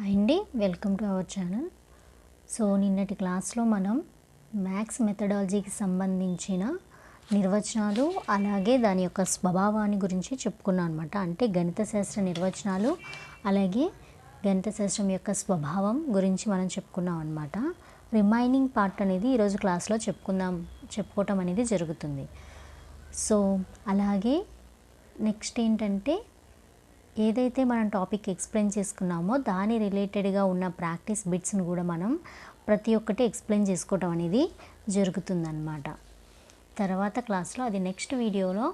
Hi అండి welcome to our channel. So నిన్నటి క్లాస్లో మనం మ్యాథ్స్ మెథడాలజీకి సంబంధించిన నిర్వచనాలు అలాగే దాని యొక్క స్వభావాన్ని గురించి చెప్పుకున్నాం అనమాట అంటే గణిత శాస్త్ర నిర్వచనాలు అలాగే గణిత శాస్త్రం యొక్క స్వభావం గురించి మనం చెప్పుకున్నాం అనమాట రిమైనింగ్ పార్ట్ అనేది ఈరోజు క్లాస్లో చెప్పుకుందాం చెప్పుకోవటం అనేది జరుగుతుంది. సో అలాగే నెక్స్ట్ ఏంటంటే ఏదైతే మనం టాపిక్ ఎక్స్ప్లెయిన్ చేసుకున్నామో దాని రిలేటెడ్గా ఉన్న ప్రాక్టీస్ బిట్స్ని కూడా మనం ప్రతి ఒక్కటి ఎక్స్ప్లెయిన్ చేసుకోవటం అనేది జరుగుతుందన్నమాట. తర్వాత క్లాస్లో అది నెక్స్ట్ వీడియోలో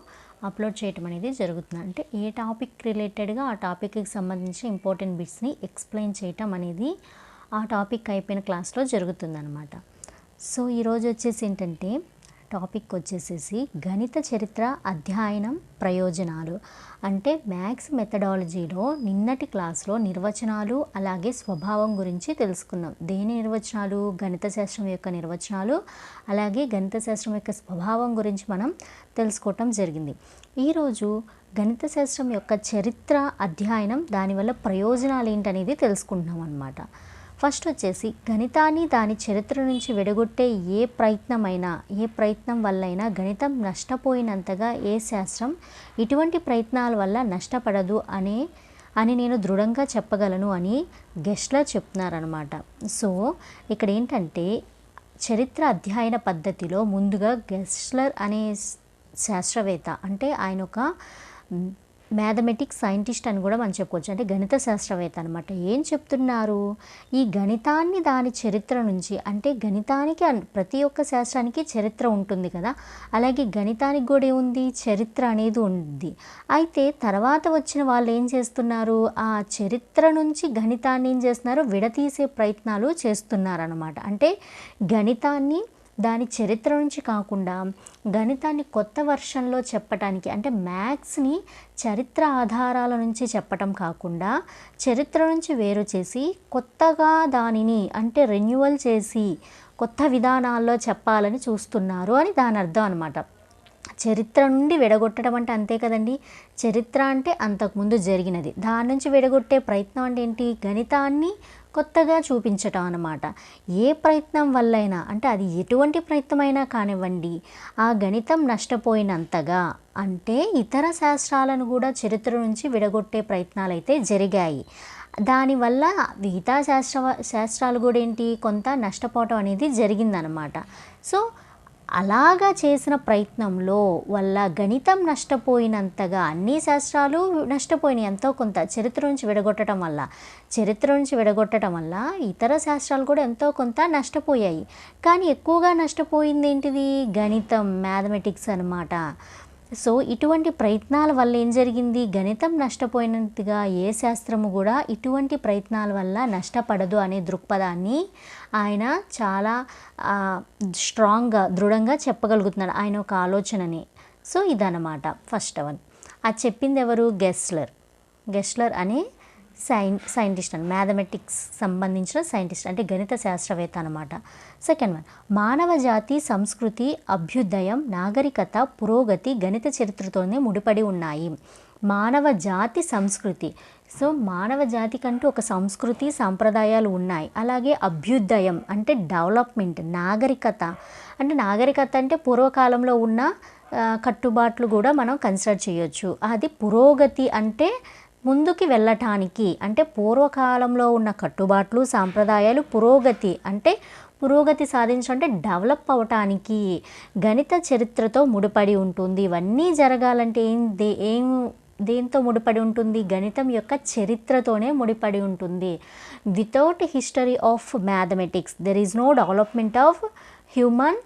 అప్లోడ్ చేయటం అనేది జరుగుతుంది. అంటే ఏ టాపిక్ రిలేటెడ్గా ఆ టాపిక్కి సంబంధించిన ఇంపార్టెంట్ బిట్స్ని ఎక్స్ప్లెయిన్ చేయటం అనేది ఆ టాపిక్ అయిపోయిన క్లాస్లో జరుగుతుందన్నమాట. సో ఈరోజు వచ్చేసి ఏంటంటే టాపిక్ వచ్చేసేసి గణిత చరిత్ర అధ్యయనం ప్రయోజనాలు. అంటే మ్యాథ్స్ మెథడాలజీలో నిన్నటి క్లాస్లో నిర్వచనాలు అలాగే స్వభావం గురించి తెలుసుకున్నాం. దేని నిర్వచనాలు? గణిత శాస్త్రం యొక్క నిర్వచనాలు అలాగే గణిత శాస్త్రం యొక్క స్వభావం గురించి మనం తెలుసుకోవటం జరిగింది. ఈరోజు గణిత శాస్త్రం యొక్క చరిత్ర అధ్యయనం దానివల్ల ప్రయోజనాలు ఏంటనేది తెలుసుకుంటున్నాం అన్నమాట ఫస్ట్ వచ్చేసి గణితాన్ని దాని చరిత్ర నుంచి విడగొట్టే ఏ ప్రయత్నమైనా ఏ ప్రయత్నం వల్లైనా గణితం నష్టపోయినంతగా ఏ శాస్త్రం ఇటువంటి ప్రయత్నాల వల్ల నష్టపడదు అనే అని నేను దృఢంగా చెప్పగలను అని గెస్ట్లర్ చెప్తున్నారనమాట సో ఇక్కడ ఏంటంటే చరిత్ర అధ్యయన పద్ధతిలో ముందుగా గెస్ట్లర్ అనే శాస్త్రవేత్త అంటే ఆయన ఒక మ్యాథమెటిక్స్ సైంటిస్ట్ అని కూడా మనం చెప్పుకోవచ్చు. అంటే గణిత శాస్త్రవేత్త అనమాట ఏం చెప్తున్నారు? ఈ గణితాన్ని దాని చరిత్ర నుంచి అంటే గణితానికి ప్రతి ఒక్క శాస్త్రానికి చరిత్ర ఉంటుంది కదా. అలాగే గణితానికి కూడా ఏముంది? చరిత్ర అనేది ఉంది. అయితే తర్వాత వచ్చిన వాళ్ళు ఏం చేస్తున్నారు? ఆ చరిత్ర నుంచి గణితాన్ని ఏం చేస్తున్నారు? విడతీసే ప్రయత్నాలు చేస్తున్నారనమాట అంటే గణితాన్ని దాని చరిత్ర నుంచి కాకుండా గణితాన్ని కొత్త వర్షన్లో చెప్పటానికి అంటే మ్యాథ్స్ని చరిత్ర ఆధారాల నుంచి చెప్పటం కాకుండా చరిత్ర నుంచి వేరు చేసి కొత్తగా దానిని అంటే రెన్యువల్ చేసి కొత్త విధానాల్లో చెప్పాలని చూస్తున్నారు అని దాని అర్థం అనమాట చరిత్ర నుండి విడగొట్టడం అంటే అంతే కదండి. చరిత్ర అంటే అంతకుముందు జరిగినది. దాని నుంచి విడగొట్టే ప్రయత్నం అంటే ఏంటి? గణితాన్ని కొత్తగా చూపించటం అన్నమాట. ఏ ప్రయత్నం వల్లైనా అంటే అది ఎటువంటి ప్రయత్నమైనా కానివ్వండి ఆ గణితం నష్టపోయినంతగా అంటే ఇతర శాస్త్రాలను కూడా చరిత్ర నుంచి విడగొట్టే ప్రయత్నాలు అయితే జరిగాయి. దానివల్ల మిగతా శాస్త్ర శాస్త్రాలు కూడా ఏంటి కొంత నష్టపోవటం అనేది జరిగిందనమాట సో అలాగా చేసిన ప్రయత్నంలో వల్ల గణితం నష్టపోయినంతగా అన్ని శాస్త్రాలు నష్టపోయినాయి ఎంతో కొంత. చరిత్ర నుంచి విడగొట్టడం వల్ల. చరిత్ర నుంచి విడగొట్టడం వల్ల ఇతర శాస్త్రాలు కూడా ఎంతో కొంత నష్టపోయాయి. కానీ ఎక్కువగా నష్టపోయింది ఏంటిది? గణితం మ్యాథమెటిక్స్ అనమాట సో ఇటువంటి ప్రయత్నాల వల్ల ఏం జరిగింది? గణితం నష్టపోయినట్టుగా ఏ శాస్త్రము కూడా ఇటువంటి ప్రయత్నాల వల్ల నష్టపడదు అనే దృక్పథాన్ని ఆయన చాలా స్ట్రాంగ్గా దృఢంగా చెప్పగలుగుతున్నాడు ఆయన ఒక ఆలోచనని. సో ఇదన్నమాట ఫస్ట్ వన్. అది చెప్పింది ఎవరు? గెస్లర్. గెస్లర్ అనే సైన్ సైంటిస్ట్ అని మ్యాథమెటిక్స్ సంబంధించిన సైంటిస్ట్ అంటే గణిత శాస్త్రవేత్త అనమాట సెకండ్ వన్ మానవ జాతి సంస్కృతి అభ్యుదయం నాగరికత పురోగతి గణిత చరిత్రతోనే ముడిపడి ఉన్నాయి. మానవ జాతి సంస్కృతి. సో మానవ జాతికంటూ ఒక సంస్కృతి సాంప్రదాయాలు ఉన్నాయి. అలాగే అభ్యుదయం అంటే డెవలప్మెంట్ నాగరికత. అంటే నాగరికత అంటే పూర్వకాలంలో ఉన్న కట్టుబాట్లు కూడా మనం కన్సిడర్ చేయొచ్చు. అది పురోగతి అంటే ముందుకి వెళ్ళటానికి అంటే పూర్వకాలంలో ఉన్న కట్టుబాట్లు సాంప్రదాయాలు పురోగతి అంటే పురోగతి సాధించడం అంటే డెవలప్ అవటానికి గణిత చరిత్రతో ముడిపడి ఉంటుంది. ఇవన్నీ జరగాలంటే ఏం దే ఏం దేంతో ముడిపడి ఉంటుంది? గణితం యొక్క చరిత్రతోనే ముడిపడి ఉంటుంది. Without history of mathematics there is no development of human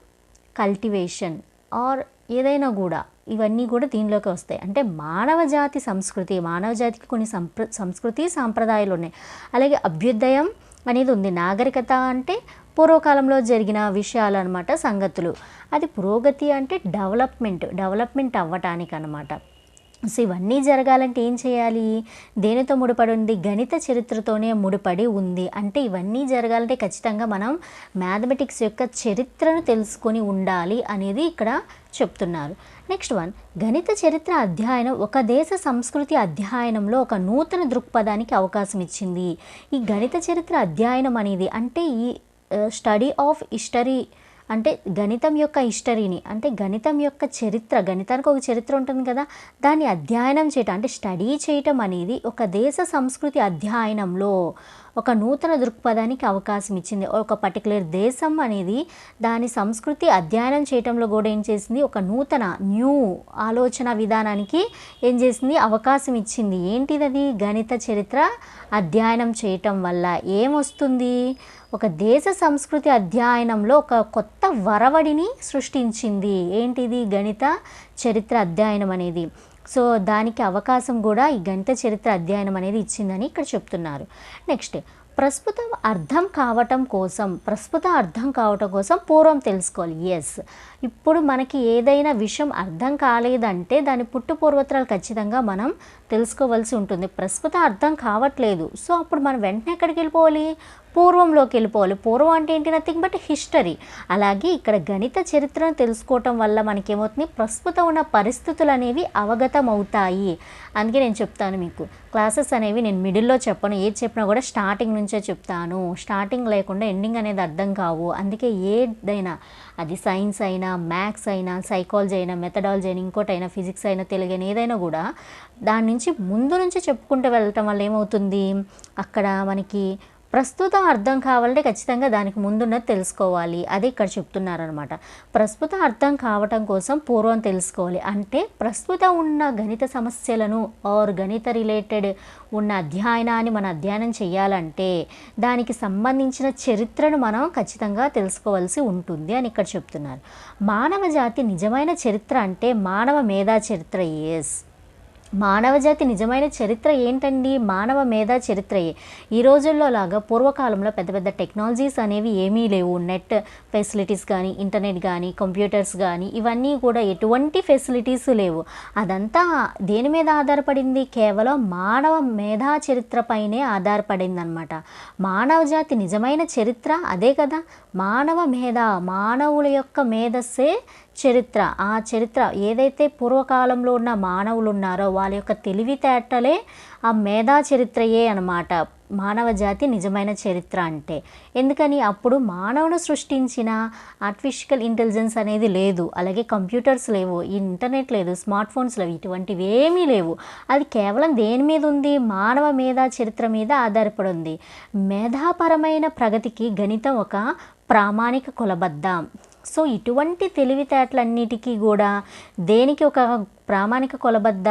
cultivation or ఏదైనా కూడా. ఇవన్నీ కూడా దీనిలోకి వస్తాయి. అంటే మానవ జాతి సంస్కృతి మానవ జాతికి కొన్ని సంప్ర సంస్కృతి సాంప్రదాయాలు ఉన్నాయి. అలాగే అభ్యుదయం అనేది ఉంది. నాగరికత అంటే పూర్వకాలంలో జరిగిన విషయాలు అనమాట సంగతులు. అది పురోగతి అంటే డెవలప్మెంట్ డెవలప్మెంట్ అవ్వటానికి అనమాట సో ఇవన్నీ జరగాలంటే ఏం చేయాలి? దేనితో ముడిపడి ఉంది? గణిత చరిత్రతోనే ముడిపడి ఉంది. అంటే ఇవన్నీ జరగాలంటే ఖచ్చితంగా మనం మ్యాథమెటిక్స్ యొక్క చరిత్రను తెలుసుకొని ఉండాలి అనేది ఇక్కడ చెప్తున్నారు. నెక్స్ట్ వన్ గణిత చరిత్ర అధ్యయనం ఒక దేశ సంస్కృతి అధ్యయనంలో ఒక నూతన దృక్పథానికి అవకాశం ఇచ్చింది. ఈ గణిత చరిత్ర అధ్యయనం అనేది అంటే ఈ స్టడీ ఆఫ్ హిస్టరీ అంటే గణితం యొక్క హిస్టరీని అంటే గణితం యొక్క చరిత్ర గణితానికి ఒక చరిత్ర ఉంటుంది కదా దాన్ని అధ్యయనం చేయటం అంటే స్టడీ చేయటం అనేది ఒక దేశ సంస్కృతి అధ్యయనంలో ఒక నూతన దృక్పథానికి అవకాశం ఇచ్చింది. ఒక పర్టికులర్ దేశం అనేది దాని సంస్కృతి అధ్యయనం చేయటంలో కూడా ఏం చేసింది? ఒక నూతన న్యూ ఆలోచన విధానానికి ఏం చేసింది? అవకాశం ఇచ్చింది. ఏంటిది అది? గణిత చరిత్ర అధ్యయనం చేయటం వల్ల ఏమొస్తుంది ఒక దేశ సంస్కృతి అధ్యయనంలో ఒక కొత్త వరవడిని సృష్టించింది. ఏంటిది? గణిత చరిత్ర అధ్యయనం అనేది. సో దానికి అవకాశం కూడా ఈ గణిత చరిత్ర అధ్యయనం అనేది ఇచ్చిందని ఇక్కడ చెప్తున్నారు. నెక్స్ట్ ప్రస్తుతం అర్థం కావటం కోసం ప్రస్తుత అర్థం కావటం కోసం పూర్వం తెలుసుకోవాలి. ఎస్ ఇప్పుడు మనకి ఏదైనా విషయం అర్థం కాలేదంటే దాని పుట్టు పూర్వత్రాలు ఖచ్చితంగా మనం తెలుసుకోవాల్సి ఉంటుంది. ప్రస్తుతం అర్థం కావట్లేదు. సో అప్పుడు మనం వెంటనే ఎక్కడికి వెళ్ళిపోవాలి? పూర్వంలోకి వెళ్ళిపోవాలి. పూర్వం అంటే ఏంటి? నథింగ్ బట్ హిస్టరీ అలాగే ఇక్కడ గణిత చరిత్రను తెలుసుకోవటం వల్ల మనకేమవుతుంది? ప్రస్తుతం ఉన్న పరిస్థితులు అనేవి అవగతం అవుతాయి అందుకే నేను చెప్తాను మీకు. క్లాసెస్ అనేవి నేను మిడిల్లో చెప్పను. ఏది చెప్పినా కూడా స్టార్టింగ్ నుంచే చెప్తాను. స్టార్టింగ్ లేకుండా ఎండింగ్ అనేది అర్థం కావు. అందుకే ఏదైనా అది సైన్స్ అయినా మ్యాథ్స్ అయినా సైకాలజీ అయినా మెథడాలజీ అయినా ఇంకోటి అయినా ఫిజిక్స్ అయినా తెలుగు అయినా ఏదైనా కూడా దాని నుంచి ముందు నుంచి చెప్పుకుంటూ వెళ్ళటం వల్ల ఏమవుతుంది? అక్కడ మనకి ప్రస్తుతం అర్థం కావాలంటే ఖచ్చితంగా దానికి ముందున్నది తెలుసుకోవాలి. అది ఇక్కడ చెప్తున్నారనమాట ప్రస్తుతం అర్థం కావటం కోసం పూర్వం తెలుసుకోవాలి. అంటే ప్రస్తుతం ఉన్న గణిత సమస్యలను ఆర్ గణిత రిలేటెడ్ ఉన్న అధ్యయనాన్ని మనం అధ్యయనం చేయాలంటే దానికి సంబంధించిన చరిత్రను మనం ఖచ్చితంగా తెలుసుకోవాల్సి ఉంటుంది అని ఇక్కడ చెప్తున్నారు. మానవ జాతి నిజమైన చరిత్ర అంటే మానవ మేధా చరిత్ర ఎస్ మానవజాతి నిజమైన చరిత్ర ఏంటండి? మానవ మేధా చరిత్రయే. ఈ రోజుల్లో లాగా పూర్వకాలంలో పెద్ద పెద్ద టెక్నాలజీస్ అనేవి ఏమీ లేవు. నెట్ ఫెసిలిటీస్ కానీ ఇంటర్నెట్ కానీ కంప్యూటర్స్ కానీ ఇవన్నీ కూడా ఎటువంటి ఫెసిలిటీస్ లేవు. అదంతా దేని మీద ఆధారపడింది? కేవలం మానవ మేధా చరిత్రపైనే ఆధారపడింది అనమాట మానవజాతి నిజమైన చరిత్ర అదే కదా? మానవ మేధ మానవుల యొక్క మేధస్సే చరిత్ర ఆ చరిత్ర ఏదైతే పూర్వకాలంలో ఉన్న మానవులు ఉన్నారో వాళ్ళ యొక్క తెలివితేటలే ఆ మేధా చరిత్రయే అనమాట మానవ జాతి నిజమైన చరిత్ర అంటే. ఎందుకని? అప్పుడు మానవుడు సృష్టించిన ఆర్టిఫిషియల్ ఇంటెలిజెన్స్ అనేది లేదు. అలాగే కంప్యూటర్స్ లేవు ఇంటర్నెట్ లేదు స్మార్ట్ ఫోన్స్ లేవు ఇటువంటివి ఏమీ లేవు. అది కేవలం దేని మీద ఉంది? మానవ మేధా చరిత్ర మీద ఆధారపడి ఉంది మేధాపరమైన ప్రగతికి గణితం ఒక ప్రామాణిక కులబద్ధం సో ఇటువంటి తెలివితేటలన్నిటికీ కూడా దేనికి ఒక ప్రామాణిక కొలబద్ద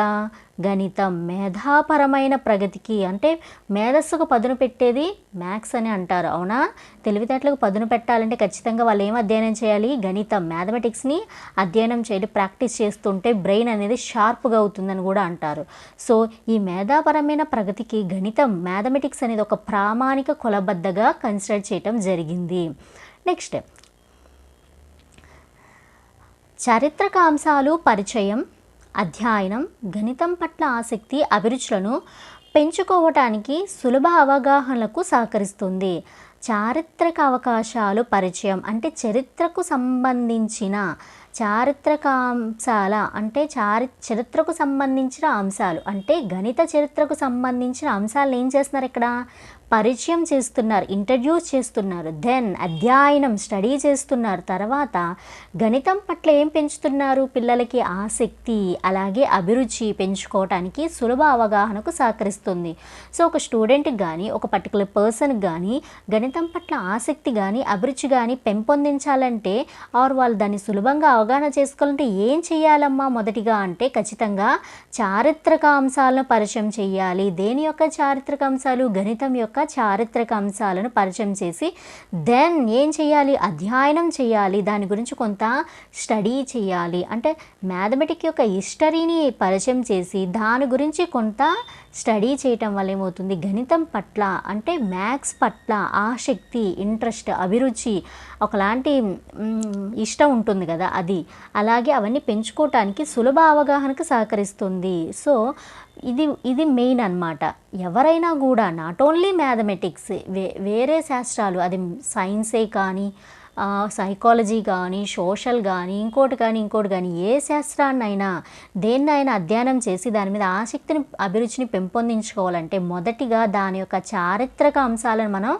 గణితం మేధాపరమైన ప్రగతికి అంటే మేధస్సుకు పదును పెట్టేది మ్యాథ్స్ అని అంటారు. అవునా? తెలివితేటలకు పదును పెట్టాలంటే ఖచ్చితంగా వాళ్ళు ఏం అధ్యయనం చేయాలి? గణితం మ్యాథమెటిక్స్ని అధ్యయనం చేయాలి ప్రాక్టీస్ చేస్తుంటే బ్రెయిన్ అనేది షార్ప్గా అవుతుందని కూడా అంటారు. సో ఈ మేధాపరమైన ప్రగతికి గణితం మ్యాథమెటిక్స్ అనేది ఒక ప్రామాణిక కొలబద్దగా కన్సిడర్ చేయటం జరిగింది. నెక్స్ట్ చారిత్రక అంశాలు పరిచయం అధ్యయనం గణితం పట్ల ఆసక్తి అభిరుచులను పెంచుకోవటానికి సులభ అవగాహనలకు సహకరిస్తుంది. చారిత్రక అవకాశాలు పరిచయం అంటే చరిత్రకు సంబంధించిన చారిత్రక అంశాల అంటే చారి చరిత్రకు సంబంధించిన అంశాలు అంటే గణిత చరిత్రకు సంబంధించిన అంశాలను ఏం చేస్తున్నారు ఇక్కడ? పరిచయం చేస్తున్నారు ఇంట్రడ్యూస్ చేస్తున్నారు దెన్ అధ్యయనం స్టడీ చేస్తున్నారు. తర్వాత గణితం పట్ల ఏం పెంచుతున్నారు? పిల్లలకి ఆసక్తి అలాగే అభిరుచి పెంచుకోవటానికి సులభ అవగాహనకు సహకరిస్తుంది. సో ఒక స్టూడెంట్కి కానీ ఒక పర్టికులర్ పర్సన్కి కానీ గణితం పట్ల ఆసక్తి కానీ అభిరుచి కానీ పెంపొందించాలంటే ఆర్ వాళ్ళు దాన్ని సులభంగా అవగాహన చేసుకోవాలంటే ఏం చేయాలమ్మా మొదటిగా అంటే ఖచ్చితంగా చారిత్రక అంశాలను పరిచయం చేయాలి. దేని యొక్క చారిత్రక అంశాలు? గణితం యొక్క చారిత్రక అంశాలను పరిచయం చేసి దెన్ ఏం చేయాలి? అధ్యయనం చేయాలి? దాని గురించి కొంత స్టడీ చేయాలి. అంటే మ్యాథమెటిక్ యొక్క హిస్టరీని పరిచయం చేసి దాని గురించి కొంత స్టడీ చేయటం వల్ల ఏమవుతుంది? గణితం పట్ల అంటే మ్యాథ్స్ పట్ల ఆసక్తి ఇంట్రెస్ట్ అభిరుచి ఒకలాంటి ఇష్టం ఉంటుంది కదా అది. అలాగే అవన్నీ పెంచుకోవటానికి సులభ అవగాహనకు సహకరిస్తుంది. సో ఇది ఇది మెయిన్ అన్నమాట. ఎవరైనా కూడా నాట్ ఓన్లీ మ్యాథమెటిక్స్ వే వేరే శాస్త్రాలు అది సైన్సే కానీ సైకాలజీ కానీ సోషల్ కానీ ఇంకోటి కానీ ఇంకోటి కానీ ఏ శాస్త్రాన్నైనా దేన్నైనా అధ్యయనం చేసి దాని మీద ఆసక్తిని అభిరుచిని పెంపొందించుకోవాలంటే మొదటిగా దాని యొక్క చారిత్రక అంశాలను మనం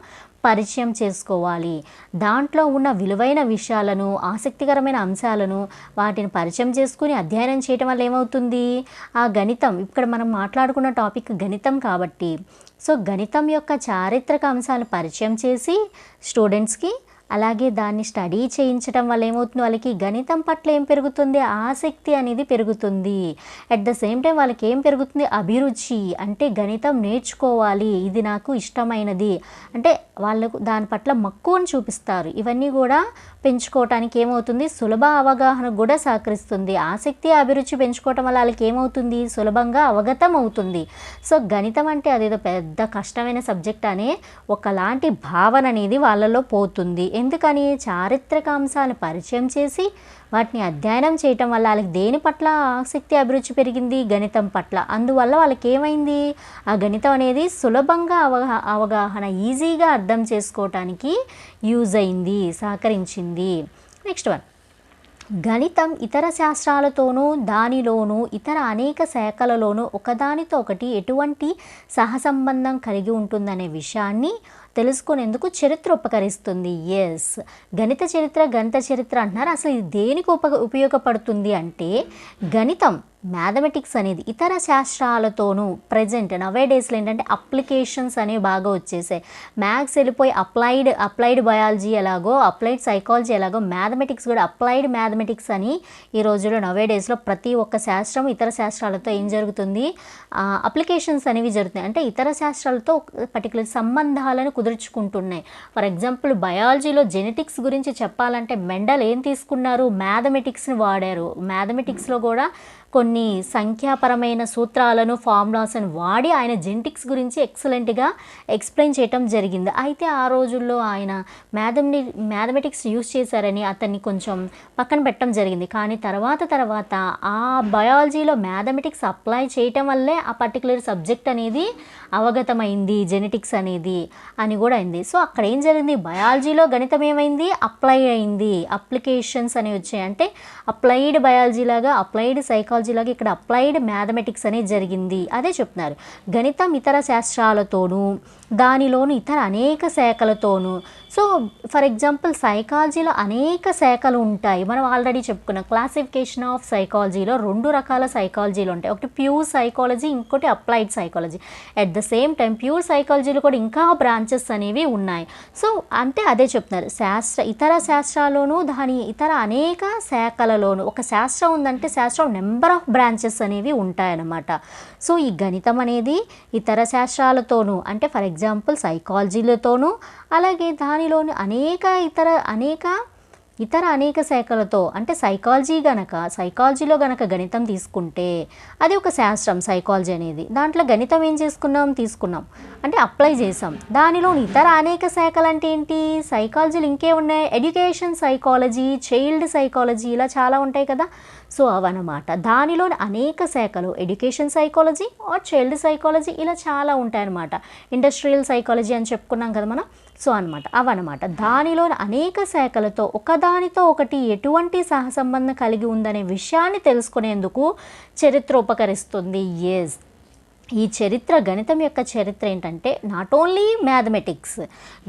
పరిచయం చేసుకోవాలి. దాంట్లో ఉన్న విలువైన విషయాలను ఆసక్తికరమైన అంశాలను వాటిని పరిచయం చేసుకుని అధ్యయనం చేయటం వల్ల ఏమవుతుంది? ఆ గణితం ఇక్కడ మనం మాట్లాడుకున్న టాపిక్ గణితం కాబట్టి. సో గణితం యొక్క చారిత్రక అంశాలను పరిచయం చేసి స్టూడెంట్స్కి అలాగే దాన్ని స్టడీ చేయించడం వల్ల ఏమవుతుంది? వాళ్ళకి గణితం పట్ల ఏం పెరుగుతుంది? ఆసక్తి అనేది పెరుగుతుంది. అట్ ద సేమ్ టైం వాళ్ళకి ఏం పెరుగుతుంది? అభిరుచి. అంటే గణితం నేర్చుకోవాలి. ఇది నాకు ఇష్టమైనది. అంటే వాళ్ళకు దాని పట్ల మక్కువను చూపిస్తారు. ఇవన్నీ కూడా పెంచుకోవటానికి ఏమవుతుంది? సులభ అవగాహన కూడా సహకరిస్తుంది. ఆసక్తి అభిరుచి పెంచుకోవటం వల్ల వాళ్ళకి ఏమవుతుంది? సులభంగా అవగతం అవుతుంది. సో గణితం అంటే అదేదో పెద్ద కష్టమైన సబ్జెక్ట్ అనే ఒకలాంటి భావన అనేది వాళ్ళలో పోతుంది. ఎందుకని చారిత్రక అంశాలను పరిచయం చేసి వాటిని అధ్యయనం చేయటం వల్ల వాళ్ళకి దేని పట్ల ఆసక్తి అభిరుచి పెరిగింది? గణితం పట్ల. అందువల్ల వాళ్ళకి ఏమైంది? ఆ గణితం అనేది సులభంగా అవగా అవగాహన ఈజీగా అర్థం చేసుకోవటానికి యూజ్ అయింది సహకరించింది. Next one. గణితం ఇతర శాస్త్రాలతోనూ దానిలోనూ ఇతర అనేక శాఖలలోనూ ఒకదానితో ఒకటి ఎటువంటి సహసంబంధం కలిగి ఉంటుందనే విషయాన్ని తెలుసుకునేందుకు చరిత్ర ఉపకరిస్తుంది. ఎస్ గణిత చరిత్ర గణిత చరిత్ర అంటున్నారు. అసలు ఇది దేనికి ఉప ఉపయోగపడుతుంది అంటే గణితం. మ్యాథమెటిక్స్ అనేది ఇతర శాస్త్రాలతోనూ ప్రజెంట్ నవే డేస్లో ఏంటంటే అప్లికేషన్స్ అనేవి బాగా వచ్చేసాయి. మ్యాథ్స్ వెళ్ళిపోయి అప్లైడ్ అప్లైడ్ బయాలజీ ఎలాగో అప్లైడ్ సైకాలజీ ఎలాగో మ్యాథమెటిక్స్ కూడా అప్లైడ్ మ్యాథమెటిక్స్ అని ఈ రోజుల్లో నవే డేస్లో ప్రతి ఒక్క శాస్త్రం ఇతర శాస్త్రాలతో ఏం జరుగుతుంది? అప్లికేషన్స్ అనేవి జరుగుతున్నాయి. అంటే ఇతర శాస్త్రాలతో పర్టికులర్ సంబంధాలను కుదుర్చుకుంటున్నాయి. ఫర్ ఎగ్జాంపుల్ బయాలజీలో జెనెటిక్స్ గురించి చెప్పాలంటే మెండల్ ఏం తీసుకున్నారు? మ్యాథమెటిక్స్ని వాడారు. మ్యాథమెటిక్స్లో కూడా కొన్ని సంఖ్యాపరమైన సూత్రాలను ఫార్ములాస్ను వాడి ఆయన జెంటిక్స్ గురించి ఎక్సలెంట్గా ఎక్స్ప్లెయిన్ చేయటం జరిగింది. అయితే ఆ రోజుల్లో ఆయన మ్యాథమెటి మ్యాథమెటిక్స్ యూస్ చేశారని అతన్ని కొంచెం పక్కన పెట్టడం జరిగింది. కానీ తర్వాత తర్వాత ఆ బయాలజీలో మ్యాథమెటిక్స్ అప్లై చేయటం వల్లే ఆ పర్టికులర్ సబ్జెక్ట్ అనేది అవగతమైంది జెనెటిక్స్ అనేది అని కూడా అయింది. సో అక్కడ ఏం జరిగింది? బయాలజీలో గణితం ఏమైంది? అప్లై అయింది. అప్లికేషన్స్ అనేవి వచ్చాయి. అంటే అప్లైడ్ బయాలజీ లాగా అప్లైడ్ సైకాలజీ లాగా ఇక్కడ అప్లైడ్ మ్యాథమెటిక్స్ అనేది జరిగింది. అదే చెప్తున్నారు. గణితం ఇతర శాస్త్రాలతోనూ దానిలోను ఇతర అనేక శాఖలతోనూ. సో ఫర్ ఎగ్జాంపుల్ సైకాలజీలో అనేక శాఖలు ఉంటాయి. మనం ఆల్రెడీ చెప్పుకున్నాం క్లాసిఫికేషన్ ఆఫ్ సైకాలజీలో రెండు రకాల సైకాలజీలు ఉంటాయి. ఒకటి ప్యూర్ సైకాలజీ ఇంకోటి applied psychology. At the same time pure సైకాలజీలో కూడా ఇంకా బ్రాంచెస్ అనేవి ఉన్నాయి. సో అంటే అదే చెప్తున్నారు. శాస్త్ర ఇతర శాస్త్రాల్లోనూ దాని ఇతర అనేక శాఖలలోనూ ఒక శాస్త్రం ఉందంటే శాస్త్రం నెంబర్ ఆఫ్ బ్రాంచెస్ అనేవి ఉంటాయన్నమాట. సో ఈ గణితం అనేది ఇతర శాస్త్రాలతోనూ అంటే ఫర్ ఎగ్జాంపుల్ ఎగ్జాంపుల్ సైకాలజీలతోనూ అలాగే దానిలోని అనేక ఇతర అనేక ఇతర అనేక శాఖలతో అంటే సైకాలజీ గనక సైకాలజీలో గనక గణితం తీసుకుంటే అది ఒక శాస్త్రం సైకాలజీ అనేది. దాంట్లో గణితం ఏం చేసుకున్నాం? తీసుకున్నాం. అంటే అప్లై చేసాం దానిలో ఇతర అనేక శాఖలు అంటే ఏంటి? సైకాలజీలు ఇంకే ఉన్నాయి. ఎడ్యుకేషన్ సైకాలజీ చైల్డ్ సైకాలజీ ఇలా చాలా ఉంటాయి కదా. సో అవన్నమాట. దానిలో అనేక శాఖలు education psychology or child psychology ఇలా చాలా ఉంటాయన్నమాట. ఇండస్ట్రియల్ సైకాలజీ అని చెప్పుకున్నాం కదా మనం. సో అనమాట అవన్నమాట. దానిలో అనేక శాఖలతో ఒకదానితో ఒకటి ఎటువంటి సహసంబంధం కలిగి ఉందనే విషయాన్ని తెలుసుకునేందుకు చరిత్ర ఉపకరిస్తుంది ఎస్ ఈ చరిత్ర గణితం యొక్క చరిత్ర ఏంటంటే నాట్ ఓన్లీ మ్యాథమెటిక్స్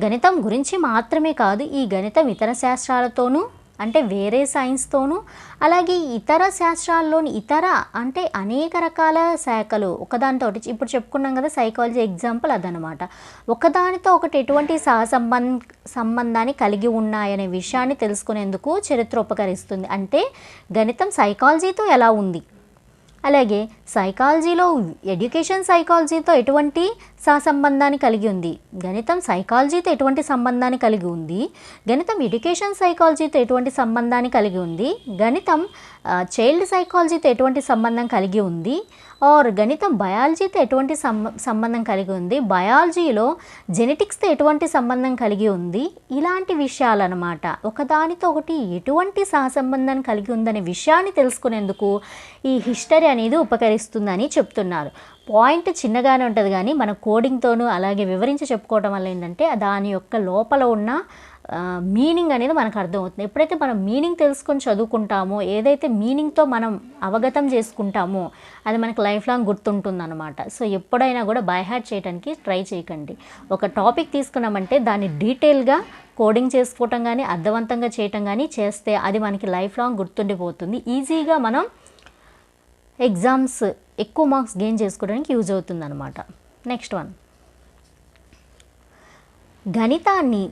గణితం గురించి మాత్రమే కాదు ఈ గణితం ఇతర శాస్త్రాలతోనూ అంటే వేరే సైన్స్తోనూ అలాగే ఇతర శాస్త్రాల్లోని ఇతర అంటే అనేక రకాల శాఖలు ఒకదానితో ఒకటి ఇప్పుడు చెప్పుకున్నాం కదా సైకాలజీ ఎగ్జాంపుల్ అదనమాట ఒకదానితో ఒకటి ఎటువంటి సహసంబంధ సంబంధాన్ని కలిగి ఉన్నాయనే విషయాన్ని తెలుసుకునేందుకు చరిత్ర ఉపకరిస్తుంది అంటే గణితం సైకాలజీతో ఎలా ఉంది? అలాగే సైకాలజీలో ఎడ్యుకేషన్ సైకాలజీతో ఎటువంటి సహసంబంధాన్ని కలిగి ఉంది. గణితం సైకాలజీతో ఎటువంటి సంబంధాన్ని కలిగి ఉంది? గణితం ఎడ్యుకేషన్ సైకాలజీతో ఎటువంటి సంబంధాన్ని కలిగి ఉంది? గణితం చైల్డ్ సైకాలజీతో ఎటువంటి సంబంధం కలిగి ఉంది? ఆర్ గణితం బయాలజీతో ఎటువంటి సంబంధం కలిగి ఉంది? బయాలజీలో జెనెటిక్స్తో ఎటువంటి సంబంధం కలిగి ఉంది? ఇలాంటి విషయాలన్నమాట. ఒకదానితో ఒకటి ఎటువంటి సహసంబంధాన్ని కలిగి ఉందనే విషయాన్ని తెలుసుకునేందుకు ఈ హిస్టరీ అనేది ఉపకరిస్తుందని చెప్తున్నారు. పాయింట్ చిన్నగానే ఉంటుంది కానీ మన కోడింగ్తోనూ అలాగే వివరించి చెప్పుకోవడం వల్ల ఏంటంటే దాని యొక్క లోపల ఉన్న మీనింగ్ అనేది మనకు అర్థమవుతుంది. ఎప్పుడైతే మనం మీనింగ్ తెలుసుకొని చదువుకుంటామో ఏదైతే మీనింగ్తో మనం అవగతం చేసుకుంటామో అది మనకు లైఫ్ లాంగ్ గుర్తుంటుంది అనమాట సో ఎప్పుడైనా కూడా బై హ్యాట్ చేయడానికి ట్రై చేయకండి. ఒక టాపిక్ తీసుకున్నామంటే దాన్ని డీటెయిల్గా కోడింగ్ చేసుకోవటం కానీ అర్థవంతంగా చేయటం కానీ చేస్తే అది మనకి లైఫ్ లాంగ్ గుర్తుండిపోతుంది. ఈజీగా మనం ఎగ్జామ్స్ ఎక్కువ మార్క్స్ గెయిన్ చేసుకోవడానికి యూజ్ అవుతుంది అనమాట నెక్స్ట్ వన్ గణితాన్ని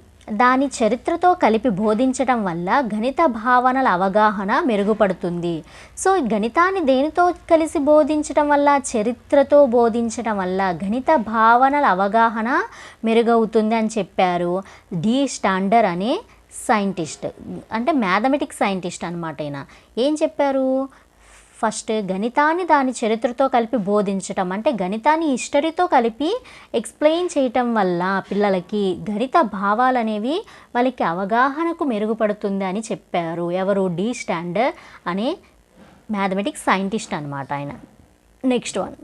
దాని చరిత్రతో కలిపి బోధించడం వల్ల గణిత భావనల అవగాహన మెరుగుపడుతుంది. సో గణితాన్ని దేనితో కలిసి బోధించడం వల్ల చరిత్రతో బోధించడం వల్ల గణిత భావనల అవగాహన మెరుగవుతుంది అని చెప్పారు డి స్టాండర్ అనే సైంటిస్ట్. అంటే మ్యాథమెటిక్స్ సైంటిస్ట్ అనమాట ఆయన ఏం చెప్పారు? ఫస్ట్ గణితాన్ని దాని చరిత్రతో కలిపి బోధించటం అంటే గణితాన్ని హిస్టరీతో కలిపి ఎక్స్ప్లెయిన్ చేయటం వల్ల పిల్లలకి గణిత భావాలు అనేవి వాళ్ళకి అవగాహనకు మెరుగుపడుతుంది అని చెప్పారు. ఎవరు? డి. స్టాండర్ అనే మ్యాథమెటిక్స్ సైంటిస్ట్ అనమాట ఆయన. Next one.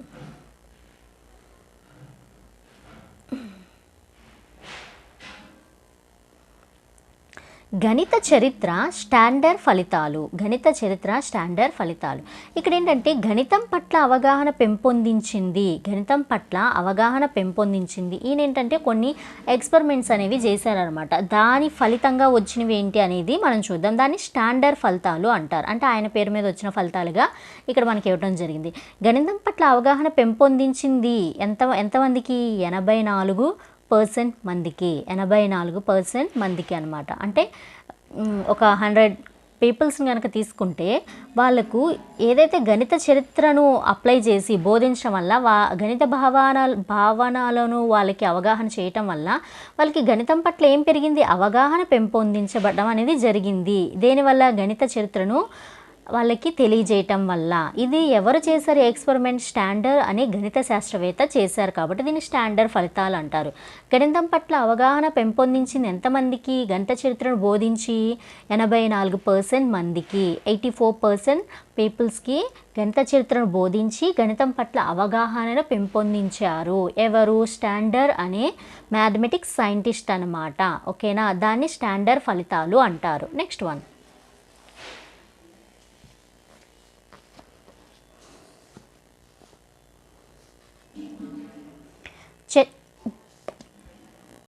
గణిత చరిత్ర స్టాండర్డ్ ఫలితాలు. గణిత చరిత్ర స్టాండర్డ్ ఫలితాలు. ఇక్కడ ఏంటంటే గణితం పట్ల అవగాహన పెంపొందించింది. గణితం పట్ల అవగాహన పెంపొందించింది. ఈయన ఏంటంటే కొన్ని ఎక్స్పెరిమెంట్స్ అనేవి చేశారనమాట దాని ఫలితంగా వచ్చినవి ఏంటి అనేది మనం చూద్దాం. దాన్ని స్టాండర్డ్ ఫలితాలు అంటారు. అంటే ఆయన పేరు మీద వచ్చిన ఫలితాలుగా ఇక్కడ మనకి ఇవ్వడం జరిగింది. గణితం పట్ల అవగాహన పెంపొందించింది ఎంత ఎంతమందికి? ఎనభై నాలుగు పర్సెంట్ మందికి ఎనభై నాలుగు పర్సెంట్ మందికి అనమాట అంటే ఒక హండ్రెడ్ పీపుల్స్ని కనుక తీసుకుంటే వాళ్ళకు ఏదైతే గణిత చరిత్రను అప్లై చేసి బోధించడం వల్ల వా గణిత భావన భావనలను వాళ్ళకి అవగాహన చేయటం వల్ల వాళ్ళకి గణితం పట్ల ఏం పెరిగింది? అవగాహన పెంపొందించబడడం అనేది జరిగింది. దేనివల్ల గణిత చరిత్రను వాళ్ళకి తెలియజేయటం వల్ల. ఇది ఎవరు చేశారు? ఎక్స్పెరిమెంట్ స్టాండర్డ్ అనే గణిత శాస్త్రవేత్త చేశారు కాబట్టి దీన్ని స్టాండర్డ్ ఫలితాలు అంటారు. గణితం పట్ల అవగాహన పెంపొందించింది ఎంతమందికి? గణిత చరిత్రను బోధించి ఎనభై నాలుగు పర్సెంట్ మందికి ఎయిటీ ఫోర్ పర్సెంట్ పీపుల్స్కి గణిత చరిత్రను బోధించి గణితం పట్ల అవగాహనను పెంపొందించారు. ఎవరు? స్టాండర్డ్ అనే మ్యాథమెటిక్స్ సైంటిస్ట్ అనమాట ఓకేనా? దాన్ని స్టాండర్డ్ ఫలితాలు అంటారు. Next one.